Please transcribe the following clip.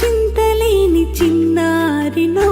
చింతలేని చిన్నారినో